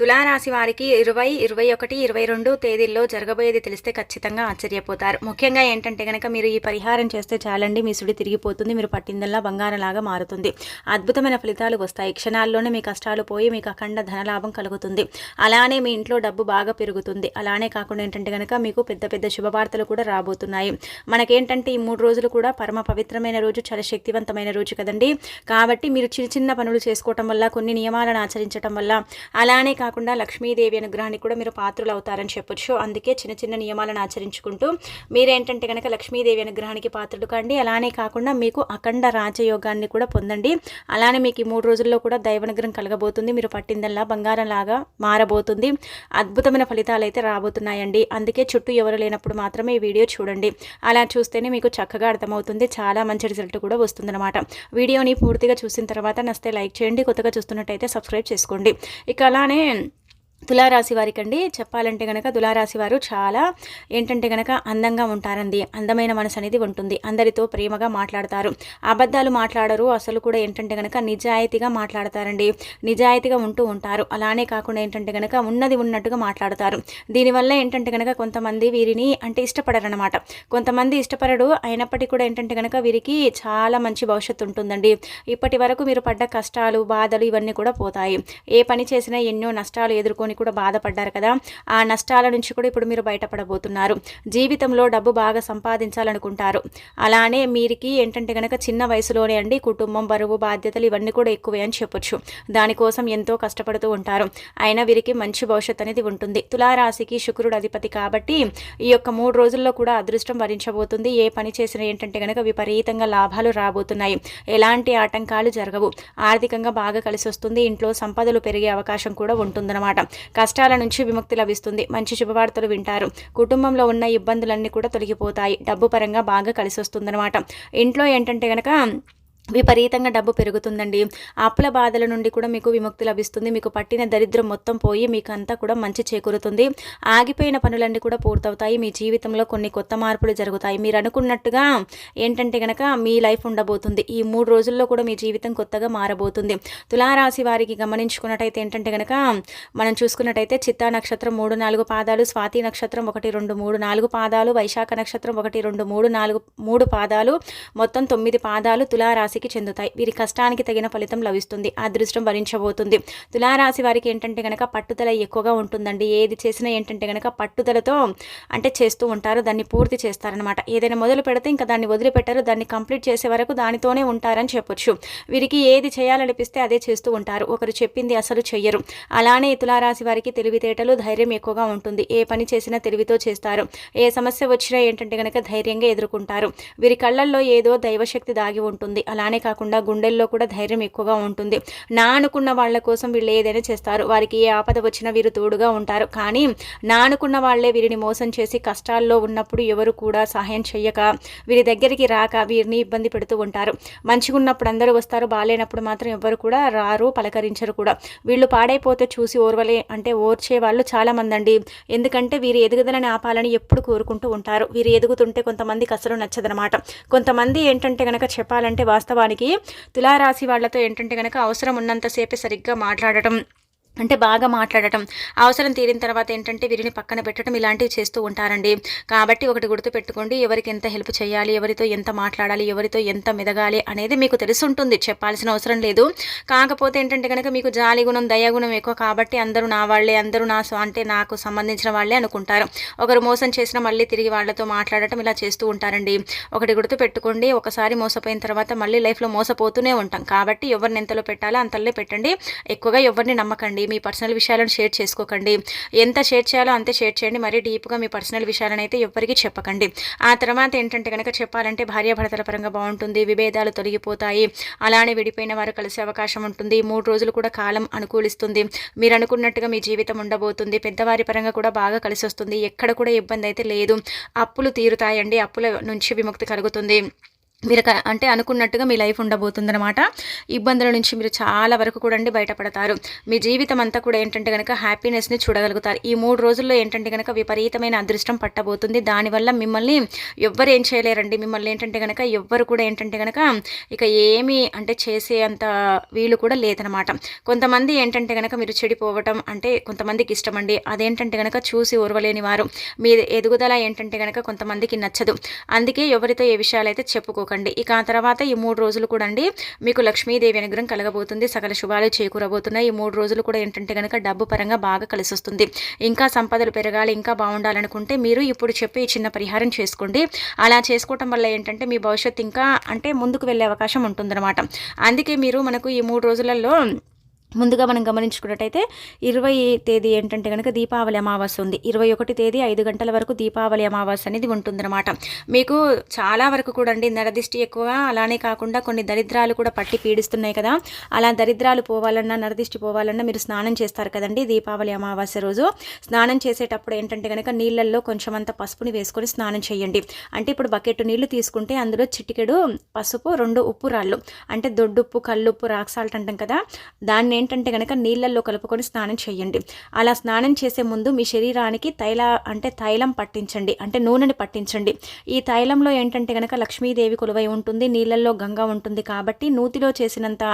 తులారాశి వారికి ఇరవై ఇరవై ఒకటి ఇరవై రెండు తేదీల్లో జరగబోయేది తెలిస్తే ఖచ్చితంగా ఆశ్చర్యపోతారు. ముఖ్యంగా ఏంటంటే కనుక మీరు ఈ పరిహారం చేస్తే చాలండి మీ సుడి తిరిగిపోతుంది మీరు పట్టిందల్లా బంగారంలాగా మారుతుంది. అద్భుతమైన ఫలితాలు వస్తాయి. క్షణాల్లోనే మీ కష్టాలు పోయి మీకు అఖండ ధనలాభం కలుగుతుంది. అలానే మీ ఇంట్లో డబ్బు బాగా పెరుగుతుంది. అలానే కాకుండా ఏంటంటే కనుక మీకు పెద్ద పెద్ద శుభవార్తలు కూడా రాబోతున్నాయి. మనకేంటంటే ఈ మూడు రోజులు కూడా పరమ పవిత్రమైన రోజు చాలా శక్తివంతమైన రోజు కదండి. కాబట్టి మీరు చిన్న చిన్న పనులు చేసుకోవటం వల్ల కొన్ని నియమాలను ఆచరించడం వల్ల అలానే కాకుండా లక్ష్మీదేవి అనుగ్రహానికి కూడా మీరు పాత్రలు అవుతారని చెప్పొచ్చు అందుకే చిన్న చిన్న నియమాలను ఆచరించుకుంటూ మీరేంటంటే కనుక లక్ష్మీదేవి అనుగ్రహానికి పాత్రలు కండి అలానే కాకుండా మీకు అఖండ రాజయోగాన్ని కూడా పొందండి. అలానే మీకు ఈ మూడు రోజుల్లో కూడా దైవనుగ్రహం కలగబోతుంది. మీరు పట్టిందల్లా బంగారం లాగా మారబోతుంది. అద్భుతమైన ఫలితాలు అయితే రాబోతున్నాయండి. అందుకే చుట్టూ ఎవరు లేనప్పుడు మాత్రమే ఈ వీడియో చూడండి. అలా చూస్తేనే మీకు చక్కగా అర్థమవుతుంది. చాలా మంచి రిజల్ట్ కూడా వస్తుందన్నమాట. వీడియోని పూర్తిగా చూసిన తర్వాత నస్తే లైక్ చేయండి. కొత్తగా చూస్తున్నట్టయితే సబ్స్క్రైబ్ చేసుకోండి. ఇక అలానే తులారాశి వారికి అండి చెప్పాలంటే కనుక తులారాశి వారు చాలా ఏంటంటే కనుక అందంగా ఉంటారండి. అందమైన మనసు అనేది ఉంటుంది. అందరితో ప్రేమగా మాట్లాడతారు. అబద్ధాలు మాట్లాడరు. అసలు కూడా ఏంటంటే కనుక నిజాయితీగా మాట్లాడతారండి. నిజాయితీగా ఉంటూ ఉంటారు. అలానే కాకుండా ఏంటంటే కనుక ఉన్నది ఉన్నట్టుగా మాట్లాడతారు. దీనివల్ల ఏంటంటే కనుక కొంతమంది వీరిని అంటే ఇష్టపడరనమాట కొంతమంది ఇష్టపడడు అయినప్పటికీ కూడా ఏంటంటే కనుక వీరికి చాలా మంచి భవిష్యత్తు ఉంటుందండి. ఇప్పటి వరకు మీరు పడ్డ కష్టాలు బాధలు ఇవన్నీ కూడా పోతాయి. ఏ పని చేసినా ఎన్నో నష్టాలు ఎదుర్కొని కూడా బాధపడ్డారు కదా. ఆ నష్టాల నుంచి కూడా ఇప్పుడు మీరు బయటపడబోతున్నారు. జీవితంలో డబ్బు బాగా సంపాదించాలనుకుంటారు. అలానే మీరికి ఏంటంటే కనుక చిన్న వయసులోనే అండి కుటుంబం బరువు బాధ్యతలు ఇవన్నీ కూడా ఎక్కువే అని చెప్పొచ్చు. దానికోసం ఎంతో కష్టపడుతూ ఉంటారు. అయినా వీరికి మంచి భవిష్యత్తు అనేది ఉంటుంది. తులారాశికి శుక్రుడు అధిపతి కాబట్టి ఈ యొక్క మూడు రోజుల్లో కూడా అదృష్టం వరించబోతుంది. ఏ పని చేసినా ఏంటంటే కనుక విపరీతంగా లాభాలు రాబోతున్నాయి. ఎలాంటి ఆటంకాలు జరగవు. ఆర్థికంగా బాగా కలిసి వస్తుంది ఇంట్లో సంపదలు పెరిగే అవకాశం కూడా ఉంటుందన్నమాట. కష్టాల నుంచి విముక్తి లభిస్తుంది. మంచి శుభవార్తలు వింటారు. కుటుంబంలో ఉన్న ఇబ్బందులన్నీ కూడా తొలగిపోతాయి. డబ్బు పరంగా బాగా కలిసి వస్తుందన్నమాట ఇంట్లో ఏంటంటే కనుక విపరీతంగా డబ్బు పెరుగుతుందండి. అప్పుల బాధల నుండి కూడా మీకు విముక్తి లభిస్తుంది. మీకు పట్టిన దరిద్రం మొత్తం పోయి మీకు అంతా కూడా మంచి చేకూరుతుంది. ఆగిపోయిన పనులన్నీ కూడా పూర్తవుతాయి. మీ జీవితంలో కొన్ని కొత్త మార్పులు జరుగుతాయి. మీరు అనుకున్నట్టుగా ఏంటంటే కనుక మీ లైఫ్ ఉండబోతుంది. ఈ మూడు రోజుల్లో కూడా మీ జీవితం కొత్తగా మారబోతుంది. తులారాశి వారికి గమనించుకున్నట్టయితే ఏంటంటే కనుక మనం చూసుకున్నట్టయితే చిత్తా నక్షత్రం మూడు నాలుగు పాదాలు స్వాతి నక్షత్రం ఒకటి రెండు మూడు నాలుగు పాదాలు వైశాఖ నక్షత్రం ఒకటి రెండు మూడు నాలుగు మూడు పాదాలు మొత్తం తొమ్మిది పాదాలు తులారాశి రాశికి చెందుతాయి. వీరి కష్టానికి తగిన ఫలితం లభిస్తుంది. అదృష్టం భరించబోతుంది. తులారాశి వారికి ఏంటంటే కనుక పట్టుదల ఎక్కువగా ఉంటుందండి. ఏది చేసినా ఏంటంటే కనుక పట్టుదలతో అంటే చేస్తూ ఉంటారు. దాన్ని పూర్తి చేస్తారనమాట ఏదైనా మొదలు పెడితే ఇంకా దాన్ని వదిలిపెట్టారు. దాన్ని కంప్లీట్ చేసే వరకు దానితోనే ఉంటారని చెప్పొచ్చు. వీరికి ఏది చేయాలనిపిస్తే అదే చేస్తూ ఉంటారు. ఒకరు చెప్పింది అసలు చెయ్యరు. అలానే తులారాశి వారికి తెలివితేటలు ధైర్యం ఎక్కువగా ఉంటుంది. ఏ పని చేసినా తెలివితో చేస్తారు. ఏ సమస్య వచ్చినా ఏంటంటే కనుక ధైర్యంగా ఎదుర్కొంటారు. వీరి కళ్ళల్లో ఏదో దైవశక్తి దాగి ఉంటుంది. అలానే అలానే కాకుండా గుండెల్లో కూడా ధైర్యం ఎక్కువగా ఉంటుంది. నా అనుకున్న వాళ్ళ కోసం వీళ్ళు ఏదైనా చేస్తారు. వారికి ఏ ఆపద వచ్చినా వీరు తోడుగా ఉంటారు. కానీ నా అనుకున్న వాళ్ళే వీరిని మోసం చేసి కష్టాల్లో ఉన్నప్పుడు ఎవరు కూడా సహాయం చెయ్యక వీరి దగ్గరికి రాక వీరిని ఇబ్బంది పెడుతూ ఉంటారు. మంచిగా ఉన్నప్పుడు అందరూ వస్తారు. బాగాలేనప్పుడు మాత్రం ఎవరు కూడా రారు పలకరించరు కూడా. వీళ్ళు పాడైపోతే చూసి ఓర్వలే అంటే ఓర్చే వాళ్ళు చాలామంది అండి ఎందుకంటే వీరి ఎదుగుదలని ఆపాలని ఎప్పుడు కోరుకుంటూ ఉంటారు. వీరు ఎదుగుతుంటే కొంతమందికి అసలు నచ్చదనమాట. కొంతమంది ఏంటంటే కనుక చెప్పాలంటే వాస్తవం వాస్తవానికి తులారాశి వాళ్ళతో ఏంటంటే కనుక అవసరం ఉన్నంతసేపే సరిగ్గా మాట్లాడటం అంటే బాగా మాట్లాడటం అవసరం తీరిన తర్వాత ఏంటంటే వీరిని పక్కన పెట్టడం ఇలాంటివి చేస్తూ ఉంటారండి. కాబట్టి ఒకటి గుర్తు పెట్టుకోండి ఎవరికి ఎంత హెల్ప్ చేయాలి ఎవరితో ఎంత మాట్లాడాలి ఎవరితో ఎంత మెదగాలి అనేది మీకు తెలుసుంటుంది చెప్పాల్సిన అవసరం లేదు. కాకపోతే ఏంటంటే కనుక మీకు జాలి గుణం దయాగుణం ఎక్కువ కాబట్టి అందరూ నా వాళ్ళే అందరూ నా అంటే నాకు సంబంధించిన వాళ్ళే అనుకుంటారు. ఒకరు మోసం చేసిన మళ్ళీ తిరిగి వాళ్ళతో మాట్లాడటం ఇలా చేస్తూ ఉంటారండి. ఒకటి గుర్తు పెట్టుకోండి ఒకసారి మోసపోయిన తర్వాత మళ్ళీ లైఫ్లో మోసపోతూనే ఉంటాం. కాబట్టి ఎవరిని ఎంతలో పెట్టాలో అంతలో పెట్టండి. ఎక్కువగా ఎవరిని నమ్మకండి. మీ పర్సనల్ విషయాలను షేర్ చేసుకోకండి. ఎంత షేర్ చేయాలో అంతే షేర్ చేయండి. మరీ డీప్గా మీ పర్సనల్ విషయాలను అయితే ఎవ్వరికీ చెప్పకండి. ఆ తర్వాత ఏంటంటే కనుక చెప్పాలంటే భార్యాభర్తల పరంగా బాగుంటుంది. విభేదాలు తొలగిపోతాయి. అలానే విడిపోయిన వారు కలిసే అవకాశం ఉంటుంది. మూడు రోజులు కూడా కాలం అనుకూలిస్తుంది. మీరు అనుకున్నట్టుగా మీ జీవితం ఉండబోతుంది. పెద్దవారి పరంగా కూడా బాగా కలిసి వస్తుంది. ఎక్కడ కూడా ఇబ్బంది అయితే లేదు. అప్పులు తీరుతాయండి. అప్పుల నుంచి విముక్తి కలుగుతుంది. మీరు క- అంటే అనుకున్నట్టుగా మీ లైఫ్ ఉండబోతుందన్నమాట. ఇబ్బందుల నుంచి మీరు చాలా వరకు కూడా అండి బయటపడతారు. మీ జీవితం అంతా కూడా ఏంటంటే కనుక హ్యాపీనెస్ని చూడగలుగుతారు. ఈ మూడు రోజుల్లో ఏంటంటే కనుక విపరీతమైన అదృష్టం పట్టబోతుంది. దానివల్ల మిమ్మల్ని ఎవ్వరు ఏం చేయలేరండి. మిమ్మల్ని ఏంటంటే కనుక ఎవ్వరు కూడా ఏంటంటే కనుక ఇక ఏమీ అంటే చేసే అంత వీలు కూడా లేదనమాట కొంతమంది ఏంటంటే కనుక మీరు చెడిపోవటం అంటే కొంతమందికి ఇష్టమండి. అదేంటంటే కనుక చూసి ఓర్వలేని వారు. మీ ఎదుగుదల ఏంటంటే కనుక కొంతమందికి నచ్చదు. అందుకే ఎవరితో ఏ విషయాలు అయితే చెప్పుకోకండి ఇక ఆ తర్వాత ఈ మూడు రోజులు కూడా అండి మీకు లక్ష్మీదేవి అనుగ్రహం కలగబోతుంది. సకల శుభాలు చేకూరబోతున్నాయి. ఈ మూడు రోజులు కూడా ఏంటంటే కనుక డబ్బు పరంగా బాగా కలిసి వస్తుంది ఇంకా సంపదలు పెరగాలి ఇంకా బాగుండాలనుకుంటే మీరు ఇప్పుడు చెప్పి చిన్న పరిహారం చేసుకోండి. అలా చేసుకోవటం వల్ల ఏంటంటే మీ భవిష్యత్తు ఇంకా అంటే ముందుకు వెళ్ళే అవకాశం ఉంటుందన్నమాట. అందుకే మీరు మనకు ఈ మూడు రోజులలో ముందుగా మనం గమనించుకున్నట్టయితే ఇరవై తేదీ ఏంటంటే కనుక దీపావళి అమావాస్య ఉంది. ఇరవై ఒకటి తేదీ ఐదు గంటల వరకు దీపావళి అమావాస్య అనేది ఉంటుందన్నమాట. మీకు చాలా వరకు కూడా అండి నరదిష్టి ఎక్కువ అలానే కాకుండా కొన్ని దరిద్రాలు కూడా పట్టి పీడిస్తున్నాయి కదా. అలా దరిద్రాలు పోవాలన్నా నరదిష్టి పోవాలన్నా మీరు స్నానం చేస్తారు కదండి దీపావళి అమావాస్య రోజు. స్నానం చేసేటప్పుడు ఏంటంటే కనుక నీళ్ళల్లో కొంచెం అంత పసుపుని వేసుకొని స్నానం చేయండి. అంటే ఇప్పుడు బకెట్ నీళ్ళు తీసుకుంటే అందులో చిటికెడు పసుపు రెండు ఉప్పు రాళ్ళు. అంటే దొడ్డుప్పు కల్లుప్పు రాక్సాల్ట్ అంటాం కదా. దాన్ని ఏంటంటే కనుక నీళ్ళల్లో కలుపుకొని స్నానం చేయండి. అలా స్నానం చేసే ముందు మీ శరీరానికి తైల అంటే తైలం పట్టించండి. అంటే నూనెని పట్టించండి. ఈ తైలంలో ఏంటంటే కనుక లక్ష్మీదేవి కొలువై ఉంటుంది నీళ్ళల్లో గంగా ఉంటుంది కాబట్టి నూతిలో చేసినంత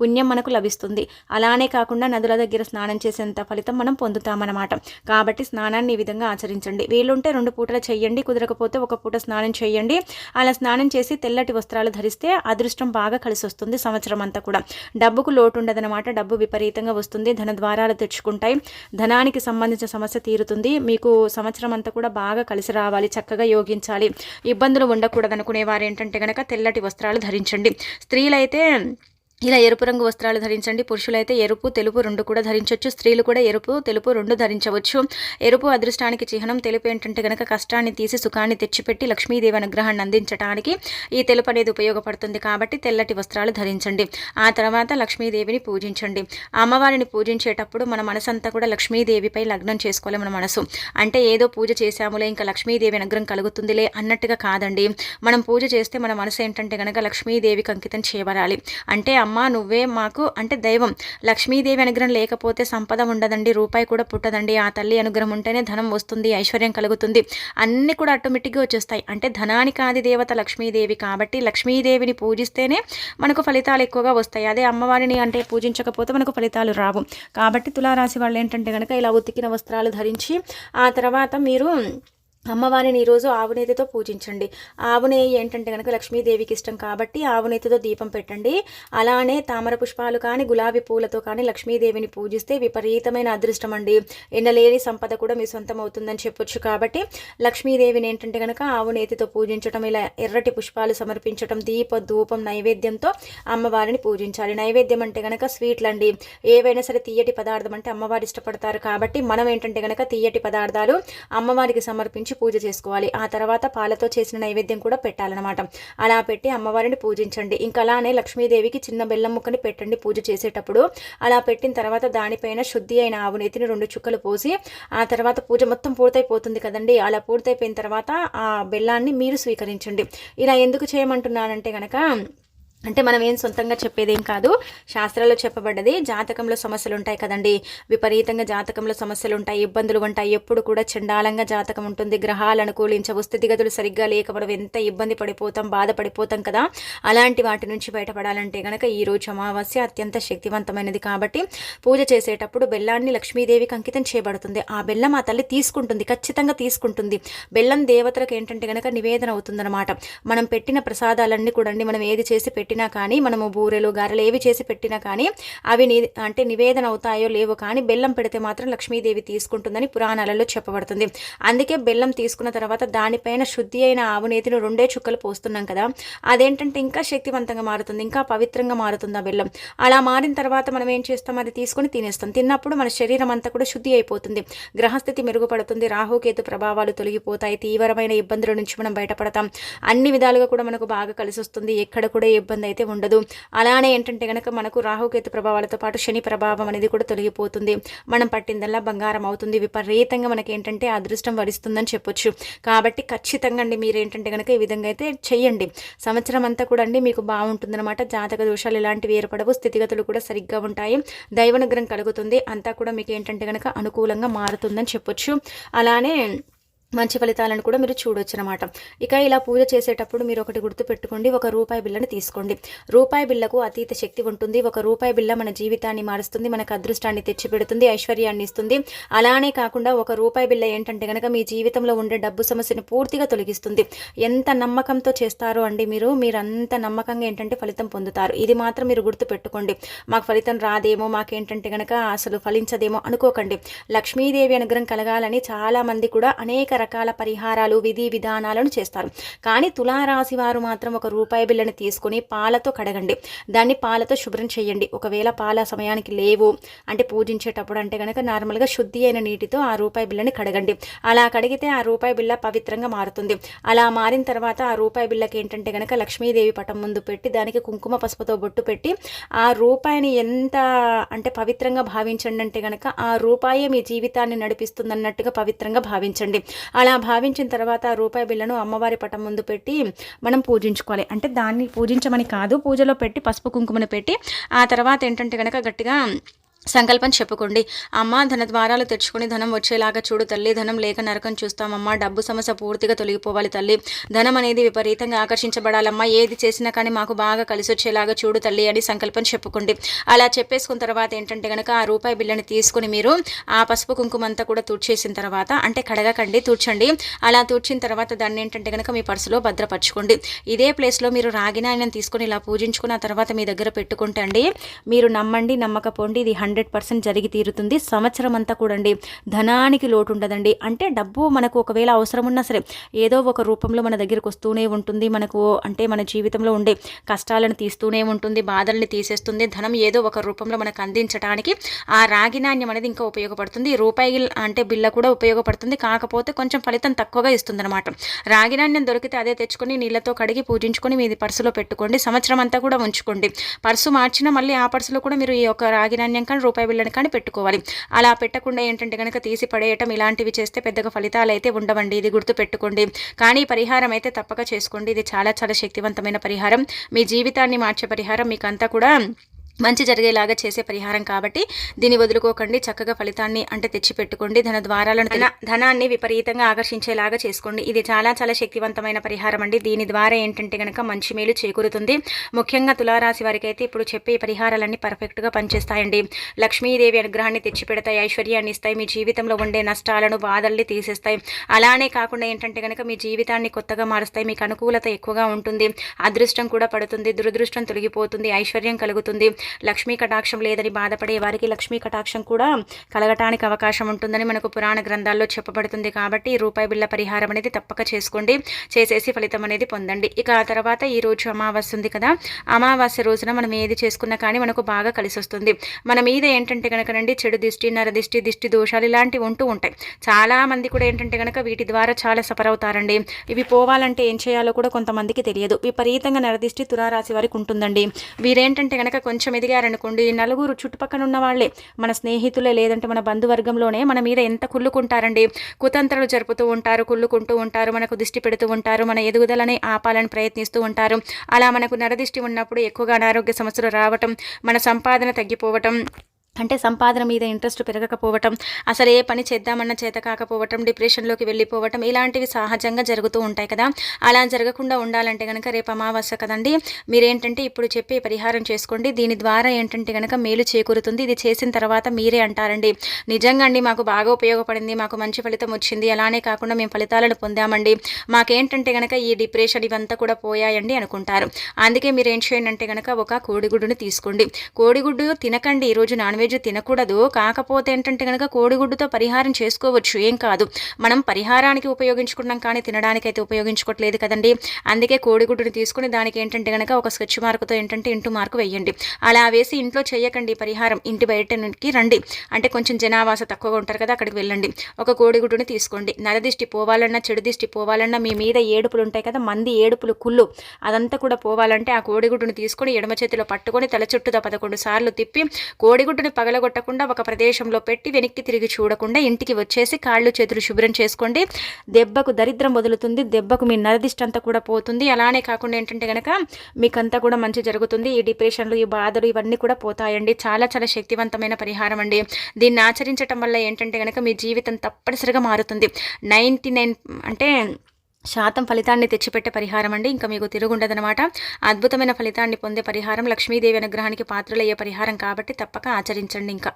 పుణ్యం మనకు లభిస్తుంది. అలానే కాకుండా నదుల దగ్గర స్నానం చేసేంత ఫలితం మనం పొందుతామన్నమాట. కాబట్టి స్నానాన్ని ఈ విధంగా ఆచరించండి. వీలుంటే రెండు పూటలు చేయండి కుదరకపోతే ఒక పూట స్నానం చేయండి. అలా స్నానం చేసి తెల్లటి వస్త్రాలు ధరిస్తే అదృష్టం బాగా కలిసి వస్తుంది సంవత్సరం అంతా కూడా. డబ్బుకు లోటు ఉండదన్నమాట. డబ్బు విపరీతంగా వస్తుంది ధన ద్వారాలు తెచ్చుకుంటాయి. ధనానికి సంబంధించిన సమస్య తీరుతుంది. మీకు సంవత్సరం అంతా కూడా బాగా కలిసి రావాలి చక్కగా యోగించాలి. ఇబ్బందులు ఉండకూడదు అనుకునే వారు ఏంటంటే కనుక తెల్లటి వస్త్రాలు ధరించండి. స్త్రీలైతే ఇలా ఎరుపు రంగు వస్త్రాలు ధరించండి. పురుషులైతే ఎరుపు తెలుపు రెండు కూడా ధరించవచ్చు స్త్రీలు కూడా ఎరుపు తెలుపు రెండు ధరించవచ్చు. ఎరుపు అదృష్టానికి చిహ్నం తెలుపు ఏంటంటే కనుక కష్టాన్ని తీసి సుఖాన్ని తెచ్చిపెట్టి లక్ష్మీదేవి అనుగ్రహాన్ని అందించడానికి ఈ తెలుపు అనేది ఉపయోగపడుతుంది. కాబట్టి తెల్లటి వస్త్రాలు ధరించండి. ఆ తర్వాత లక్ష్మీదేవిని పూజించండి. అమ్మవారిని పూజించేటప్పుడు మన మనసంతా కూడా లక్ష్మీదేవిపై లగ్నం చేసుకోవాలి మన మనసు. అంటే ఏదో పూజ చేశాములే ఇంకా లక్ష్మీదేవి అనుగ్రహం కలుగుతుందిలే అన్నట్టుగా కాదండి. మనం పూజ చేస్తే మన మనసు ఏంటంటే కనుక లక్ష్మీదేవికి అంకితం చేయబడాలి అంటే అమ్మ నువ్వే మాకు అంటే దైవం. లక్ష్మీదేవి అనుగ్రహం లేకపోతే సంపద ఉండదండి రూపాయి కూడా పుట్టదండి. ఆ తల్లి అనుగ్రహం ఉంటేనే ధనం వస్తుంది ఐశ్వర్యం కలుగుతుంది. అన్నీ కూడా ఆటోమేటిక్గా వచ్చేస్తాయి. అంటే ధనానికి ఆది దేవత లక్ష్మీదేవి కాబట్టి లక్ష్మీదేవిని పూజిస్తేనే మనకు ఫలితాలు ఎక్కువగా వస్తాయి. అదే అమ్మవారిని అంటే పూజించకపోతే మనకు ఫలితాలు రావు. కాబట్టి తులారాశి వాళ్ళు ఏంటంటే కనుక ఇలా ఉతికిన వస్త్రాలు ధరించి ఆ తర్వాత మీరు అమ్మవారిని ఈరోజు ఆవునేతితో పూజించండి. ఆవునేయి ఏంటంటే కనుక లక్ష్మీదేవికి ఇష్టం కాబట్టి ఆవునేతితో దీపం పెట్టండి. అలానే తామర పుష్పాలు కానీ గులాబీ పూలతో కానీ లక్ష్మీదేవిని పూజిస్తే విపరీతమైన అదృష్టం అండి. ఎన్నలేని సంపద కూడా మీ సొంతం అవుతుందని చెప్పొచ్చు కాబట్టి లక్ష్మీదేవిని ఏంటంటే కనుక ఆవునేతితో పూజించడం ఇలా ఎర్రటి పుష్పాలు సమర్పించడం దీప ధూపం నైవేద్యంతో అమ్మవారిని పూజించాలి. నైవేద్యం అంటే కనుక స్వీట్లు అండి. ఏవైనా సరే తీయటి పదార్థం అంటే అమ్మవారు ఇష్టపడతారు కాబట్టి మనం ఏంటంటే కనుక తీయటి పదార్థాలు అమ్మవారికి సమర్పించి పూజ చేసుకోవాలి. ఆ తర్వాత పాలతో చేసిన నైవేద్యం కూడా పెట్టాలన్నమాట. అలా పెట్టి అమ్మవారిని పూజించండి. ఇంకా అలానే లక్ష్మీదేవికి చిన్న బెల్లం ముక్కని పెట్టండి పూజ చేసేటప్పుడు. అలా పెట్టిన తర్వాత దానిపైన శుద్ధి అయిన ఆవు నెత్తిని రెండు చుక్కలు పోసి ఆ తర్వాత పూజ మొత్తం పూర్తయిపోతుంది కదండి. అలా పూర్తయిపోయిన తర్వాత ఆ బెల్లాన్ని మీరు స్వీకరించండి. ఇలా ఎందుకు చేయమంటున్నానంటే కనుక అంటే మనం ఏం సొంతంగా చెప్పేదేం కాదు. శాస్త్రాల్లో చెప్పబడ్డది జాతకంలో సమస్యలు ఉంటాయి కదండి. విపరీతంగా జాతకంలో సమస్యలు ఉంటాయి ఇబ్బందులు ఉంటాయి. ఎప్పుడు కూడా చండాలంగా జాతకం ఉంటుంది. గ్రహాలు అనుకూలించవు. స్థితిగతులు సరిగ్గా లేక మనం ఎంత ఇబ్బంది పడిపోతాం బాధపడిపోతాం కదా. అలాంటి వాటి నుంచి బయటపడాలంటే కనుక ఈ రోజు అమావాస్య అత్యంత శక్తివంతమైనది కాబట్టి పూజ చేసేటప్పుడు బెల్లాన్ని లక్ష్మీదేవికి అంకితం చేయబడుతుంది. ఆ బెల్లం ఆ తల్లి తీసుకుంటుంది. ఖచ్చితంగా తీసుకుంటుంది. బెల్లం దేవతలకు ఏంటంటే కనుక నివేదన అవుతుందన్నమాట. మనం పెట్టిన ప్రసాదాలన్నీ కూడా మనం ఏది చేసి పెట్టినా కానీ మనము బూరెలు గారెలు ఏవి చేసి పెట్టినా కానీ అవి అంటే నివేదన అవుతాయో లేవో కానీ బెల్లం పెడితే మాత్రం లక్ష్మీదేవి తీసుకుంటుందని పురాణాలలో చెప్పబడుతుంది. అందుకే బెల్లం తీసుకున్న తర్వాత దానిపైన శుద్ధి అయిన ఆవు నేతిని రెండే చుక్కలు పోస్తున్నాం కదా అదేంటంటే ఇంకా శక్తివంతంగా మారుతుంది ఇంకా పవిత్రంగా మారుతుంది ఆ బెల్లం. అలా మారిన తర్వాత మనం ఏం చేస్తాం? అది తీసుకొని తినేస్తాం. తిన్నప్పుడు మన శరీరం అంతా కూడా శుద్ధి అయిపోతుంది. గ్రహస్థితి మెరుగుపడుతుంది రాహుకేతు ప్రభావాలు తొలగిపోతాయి తీవ్రమైన ఇబ్బందుల నుంచి మనం బయటపడతాం. అన్ని విధాలుగా కూడా మనకు బాగా కలిసి వస్తుంది ఎక్కడ కూడా ఇబ్బంది ఇబ్బంది అయితే ఉండదు. అలానే ఏంటంటే కనుక మనకు రాహుకేతు ప్రభావాలతో పాటు శని ప్రభావం అనేది కూడా తొలగిపోతుంది. మనం పట్టిందల్లా బంగారం అవుతుంది. విపరీతంగా మనకి ఏంటంటే అదృష్టం వరిస్తుందని చెప్పొచ్చు. కాబట్టి ఖచ్చితంగా అండి మీరు ఏంటంటే కనుక ఈ విధంగా అయితే చెయ్యండి. సంవత్సరం అంతా కూడా అండి మీకు బాగుంటుందన్నమాట. జాతక దోషాలు ఇలాంటివి ఏర్పడవు. స్థితిగతులు కూడా సరిగ్గా ఉంటాయి. దైవనుగ్రహం కలుగుతుంది. అంతా కూడా మీకు ఏంటంటే కనుక అనుకూలంగా మారుతుందని చెప్పొచ్చు. అలానే మంచి ఫలితాలను కూడా మీరు చూడొచ్చు అనమాట ఇక ఇలా పూజ చేసేటప్పుడు మీరు ఒకటి గుర్తు పెట్టుకోండి ఒక రూపాయి బిల్లని తీసుకోండి. రూపాయి బిల్లకు అతీత శక్తి ఉంటుంది. ఒక రూపాయి బిల్ల మన జీవితాన్ని మారుస్తుంది మనకు అదృష్టాన్ని తెచ్చిపెడుతుంది ఐశ్వర్యాన్ని ఇస్తుంది. అలానే కాకుండా ఒక రూపాయి బిల్ల ఏంటంటే కనుక మీ జీవితంలో ఉండే డబ్బు సమస్యను పూర్తిగా తొలగిస్తుంది. ఎంత నమ్మకంతో చేస్తారో అండి మీరు మీరు అంత నమ్మకంగా ఏంటంటే ఫలితం పొందుతారు. ఇది మాత్రం మీరు గుర్తు పెట్టుకోండి. మాకు ఫలితం రాదేమో మాకేంటంటే కనుక అసలు ఫలించదేమో అనుకోకండి. లక్ష్మీదేవి అనుగ్రహం కలగాలని చాలామంది కూడా అనేక రకాల పరిహారాలు విధి విధానాలను చేస్తారు. కానీ తులారాశి వారు మాత్రం ఒక రూపాయి బిల్లని తీసుకొని పాలతో కడగండి. దాన్ని పాలతో శుభ్రం చేయండి. ఒకవేళ పాల సమయానికి లేవు అంటే పూజించేటప్పుడు అంటే కనుక నార్మల్గా శుద్ధి అయిన నీటితో ఆ రూపాయి బిల్లని కడగండి. అలా కడిగితే ఆ రూపాయి బిల్ల పవిత్రంగా మారుతుంది. అలా మారిన తర్వాత ఆ రూపాయి బిల్లకి ఏంటంటే కనుక లక్ష్మీదేవి పటం ముందు పెట్టి దానికి కుంకుమ పసుపుతో బొట్టు పెట్టి ఆ రూపాయిని ఎంత అంటే పవిత్రంగా భావించండి అంటే కనుక ఆ రూపాయే మీ జీవితాన్ని నడిపిస్తుంది అన్నట్టుగా పవిత్రంగా భావించండి. అలా భావించిన తర్వాత రూపాయి బిళ్ళను అమ్మవారి పటం ముందు పెట్టి మనం పూజించుకోవాలి. అంటే దాన్ని పూజించమని కాదు పూజలో పెట్టి పసుపు కుంకుమను పెట్టి ఆ తర్వాత ఏంటంటే కనుక గట్టిగా సంకల్పం చెప్పుకోండి. అమ్మ ధన ద్వారాలు తెచ్చుకొని ధనం వచ్చేలాగా చూడు తల్లి. ధనం లేక నరకం చూస్తామమ్మా. డబ్బు సమస్య పూర్తిగా తొలగిపోవాలి తల్లి. ధనం అనేది విపరీతంగా ఆకర్షించబడాలమ్మా. ఏది చేసినా కానీ మాకు బాగా కలిసి వచ్చేలాగా చూడు తల్లి అని సంకల్పం చెప్పుకోండి. అలా చెప్పేసుకున్న తర్వాత ఏంటంటే కనుక ఆ రూపాయి బిల్లని తీసుకుని మీరు ఆ పసుపు కుంకుమ అంతా కూడా తూడ్చేసిన తర్వాత అంటే కడగకండి తూడ్చండి. అలా తూడ్చిన తర్వాత దాన్ని ఏంటంటే కనుక మీ పర్సులో భద్రపరచుకోండి. ఇదే ప్లేస్లో మీరు రాగినాయనం తీసుకొని ఇలా పూజించుకున్న తర్వాత మీ దగ్గర పెట్టుకుంటే అండి మీరు నమ్మండి నమ్మకపోండి ఇది హండ్రెడ్ పర్సెంట్ జరిగి తీరుతుంది. సంవత్సరం అంతా కూడండి ధనానికి లోటు ఉండదండి అంటే డబ్బు మనకు ఒకవేళ అవసరం ఉన్నా సరే ఏదో ఒక రూపంలో మన దగ్గరకు వస్తూనే ఉంటుంది. మనకు అంటే మన జీవితంలో ఉండే కష్టాలను తీస్తూనే ఉంటుంది. బాధల్ని తీసేస్తుంది. ధనం ఏదో ఒక రూపంలో మనకు అందించడానికి ఆ రాగి నాణ్యం అనేది ఇంకా ఉపయోగపడుతుంది. రూపాయి అంటే బిల్ల కూడా ఉపయోగపడుతుంది. కాకపోతే కొంచెం ఫలితం తక్కువగా ఇస్తుంది అనమాట రాగి నాణ్యం దొరికితే అదే తెచ్చుకొని నీళ్ళతో కడిగి పూజించుకొని మీది పర్సులో పెట్టుకోండి. సంవత్సరం అంతా కూడా ఉంచుకోండి. పర్సు మార్చినా మళ్ళీ ఆ పర్సులో కూడా మీరు ఈ యొక్క రాగి నాణ్యం రూపాయి బిళ్ళని కానీ పెట్టుకోవాలి అలా పెట్టకుండా ఏంటంటే కనుక తీసి పడేయటం ఇలాంటివి చేస్తే పెద్దగా ఫలితాలు అయితే ఉండవండి. ఇది గుర్తు పెట్టుకోండి కానీ పరిహారం అయితే తప్పక చేసుకోండి. ఇది చాలా చాలా శక్తివంతమైన పరిహారం. మీ జీవితాన్ని మార్చే పరిహారం. మీకంతా కూడా మంచి జరిగేలాగా చేసే పరిహారం కాబట్టి దీన్ని వదులుకోకండి చక్కగా ఫలితాన్ని అంటే తెచ్చిపెట్టుకోండి ధన ద్వారాలను ధన ధనాన్ని విపరీతంగా ఆకర్షించేలాగా చేసుకోండి. ఇది చాలా చాలా శక్తివంతమైన పరిహారం అండి. దీని ద్వారా ఏంటంటే కనుక మంచి మేలు చేకూరుతుంది. ముఖ్యంగా తులారాశి వారికి అయితే ఇప్పుడు చెప్పే పరిహారాలన్నీ పర్ఫెక్ట్గా పనిచేస్తాయండి. లక్ష్మీదేవి అనుగ్రహాన్ని తెచ్చిపెడతాయి ఐశ్వర్యాన్ని ఇస్తాయి మీ జీవితంలో ఉండే నష్టాలను బాధల్ని తీసేస్తాయి. అలానే కాకుండా ఏంటంటే కనుక మీ జీవితాన్ని కొత్తగా మారుస్తాయి మీకు అనుకూలత ఎక్కువగా ఉంటుంది అదృష్టం కూడా పడుతుంది దురదృష్టం తొలగిపోతుంది ఐశ్వర్యం కలుగుతుంది. లక్ష్మీ కటాక్షం లేదని బాధపడే వారికి లక్ష్మీ కటాక్షం కూడా కలగటానికి అవకాశం ఉంటుందని మనకు పురాణ గ్రంథాల్లో చెప్పబడుతుంది కాబట్టి రూపాయి బిళ్ళ పరిహారం అనేది తప్పక చేసుకోండి. చేసేసి ఫలితం అనేది పొందండి. ఇక ఆ తర్వాత ఈ రోజు అమావాస్య ఉంది కదా. అమావాస్య రోజున మనం ఏది చేసుకున్నా కానీ మనకు బాగా కలిసి వస్తుంది. మన మీద ఏంటంటే కనుకనండి చెడు దిష్టి నరదిష్టి దిష్టి దోషాలు ఇలాంటివి ఉంటూ ఉంటాయి. చాలా మంది కూడా ఏంటంటే కనుక వీటి ద్వారా చాలా సఫర్ అవుతారండి. ఇవి పోవాలంటే ఏం చేయాలో కూడా కొంతమందికి తెలియదు. విపరీతంగా నరదిష్టి తురారాశి వారికి ఉంటుందండి. వీరేంటంటే కనుక కొంచెం ఎదిగారనుకోండి నలుగురు చుట్టుపక్కల ఉన్న వాళ్ళే మన స్నేహితులే లేదంటే మన బంధువర్గంలోనే మన మీద ఎంత కుళ్ళుకుంటారండి. కుతంత్రాలు జరుపుతూ ఉంటారు కుళ్ళుకుంటూ ఉంటారు మనకు దిష్టి పెడుతూ ఉంటారు మన ఎదుగుదలని ఆపాలని ప్రయత్నిస్తూ ఉంటారు. అలా మనకు నరదిష్టి ఉన్నప్పుడు ఎక్కువగా అనారోగ్య సమస్యలు రావటం మన సంపాదన తగ్గిపోవటం అంటే సంపాదన మీద ఇంట్రెస్ట్ పెరగకపోవటం అసలు ఏ పని చేద్దామన్న చేత కాకపోవటం డిప్రెషన్లోకి వెళ్ళిపోవటం ఇలాంటివి సహజంగా జరుగుతూ ఉంటాయి కదా. అలా జరగకుండా ఉండాలంటే కనుక రేపు అమావాస్య కదండి మీరేంటంటే ఇప్పుడు చెప్పి పరిహారం చేసుకోండి. దీని ద్వారా ఏంటంటే కనుక మేలు చేకూరుతుంది. ఇది చేసిన తర్వాత మీరే అంటారండి. నిజంగా అండి మాకు బాగా ఉపయోగపడింది మాకు మంచి ఫలితం వచ్చింది అలానే కాకుండా మేము ఫలితాలను పొందామండి. మాకేంటంటే కనుక ఈ డిప్రెషన్ ఇవంతా కూడా పోయాయండి అనుకుంటారు. అందుకే మీరు ఏం చేయండి అంటే కనుక ఒక కోడిగుడ్డుని తీసుకోండి. కోడిగుడ్డు తినకండి. ఈరోజు నాన్ వెజ్ వెజ్ తినకూడదు. కాకపోతే ఏంటంటే కనుక కోడిగుడ్డుతో పరిహారం చేసుకోవచ్చు. ఏం కాదు. మనం పరిహారానికి ఉపయోగించుకున్నాం కానీ తినడానికి అయితే ఉపయోగించుకోవట్లేదు కదండి. అందుకే కోడిగుడ్డుని తీసుకుని దానికి ఏంటంటే కనుక ఒక స్కెచ్ మార్కుతో ఏంటంటే ఇంటూ మార్కు వేయండి. అలా వేసి ఇంట్లో చేయకండి పరిహారం. ఇంటి బయటకి రండి. అంటే కొంచెం జనావాస తక్కువగా ఉంటారు కదా అక్కడికి వెళ్ళండి. ఒక కోడిగుడ్డుని తీసుకోండి. నరదిష్టి పోవాలన్నా చెడు దిష్టి పోవాలన్నా మీ మీద ఏడుపులు ఉంటాయి కదా మంది ఏడుపులు కుళ్ళు. అదంతా కూడా పోవాలంటే ఆ కోడిగుడ్డుని తీసుకొని ఎడమ చేతిలో పట్టుకొని తల చుట్టూతో పదకొండు సార్లు తిప్పి కోడిగుడ్డుని పగలగొట్టకుండా ఒక ప్రదేశంలో పెట్టి వెనక్కి తిరిగి చూడకుండా ఇంటికి వచ్చేసి కాళ్ళు చేతులు శుభ్రం చేసుకోండి. దెబ్బకు దరిద్రం వదులుతుంది. దెబ్బకు మీ నరదిష్టంతా కూడా పోతుంది. అలానే కాకుండా ఏంటంటే కనుక మీకంతా కూడా మంచి జరుగుతుంది. ఈ డిప్రెషన్లు ఈ బాధలు ఇవన్నీ కూడా పోతాయండి. చాలా చాలా శక్తివంతమైన పరిహారం అండి. దీన్ని ఆచరించటం వల్ల ఏంటంటే కనుక మీ జీవితం తప్పనిసరిగా మారుతుంది. నైంటీ నైన్ అంటే శాతం ఫలితాన్ని తెచ్చిపెట్టే పరిహారం అండి. ఇంకా మీకు తిరుగుండదనమాట అద్భుతమైన ఫలితాన్ని పొందే పరిహారం లక్ష్మీదేవి అనుగ్రహానికి పాత్రలయ్యే పరిహారం కాబట్టి తప్పక ఆచరించండి ఇంకా.